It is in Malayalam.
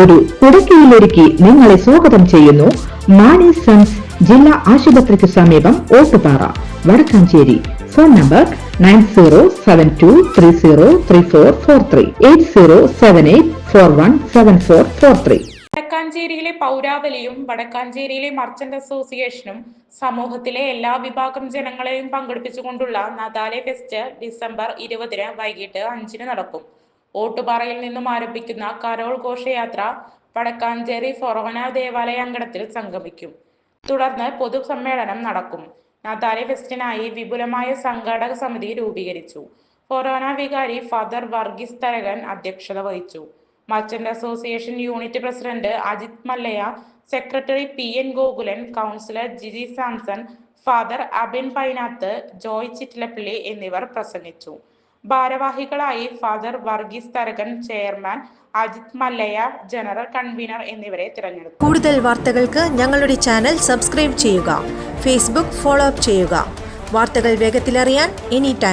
ഒരു കുടക്കീഴിലൊരുക്കി നിങ്ങളെ സ്വാഗതം ചെയ്യുന്നു. മാണി സൺസ് ജില്ലാ ആശുപത്രിക്ക് സമീപം Ottupara Vadakkanchery. Phone number nine zero seven two three zero three four four three eight zero seven eight four one seven four four three. വടക്കാഞ്ചേരിയിലെ പൗരാവലിയും വടക്കാഞ്ചേരിയിലെ മർച്ചന്റ് അസോസിയേഷനും സമൂഹത്തിലെ എല്ലാ വിഭാഗം ജനങ്ങളെയും പങ്കെടുപ്പിച്ചുകൊണ്ടുള്ള നദാലെ ഫെസ്റ്റ് ഡിസംബർ ഇരുപതിന് വൈകിട്ട് അഞ്ചിന് നടക്കും. ഓട്ടുപാറയിൽ നിന്നും ആരംഭിക്കുന്ന കരോൾ ഘോഷയാത്ര വടക്കാഞ്ചേരി ഫൊറോന ദേവാലയ അങ്കണത്തിൽ സംഗമിക്കും. തുടർന്ന് പൊതുസമ്മേളനം നടക്കും. നാതാലി ഫെസ്റ്റിനായി വിപുലമായ സംഘാടക സമിതി രൂപീകരിച്ചു. ഫൊറോന വികാരി ഫാദർ വർഗീസ് തരകൻ അധ്യക്ഷത വഹിച്ചു. Merchant association unit president Ajith Mallaya secretary P N Gokulan councillor Jiji Samson father Abin Painath Joy Chittilappally എന്നിവർ പ്രസംഗിച്ചു. ഭാരവാഹികളായി father Varghese Tharakan chairman Ajith Mallaya general convener എന്നിവരെ തിരഞ്ഞെടുത്തു. കൂടുതൽ വാർത്തകൾക്ക് ഞങ്ങളുടെ ചാനൽ സബ്സ്ക്രൈബ് ചെയ്യുക ഫേസ്ബുക്ക് ഫോളോ അപ്പ് ചെയ്യുക. വാർത്തകൾ വേഗത്തിലറിയാൻ എനി ടൈം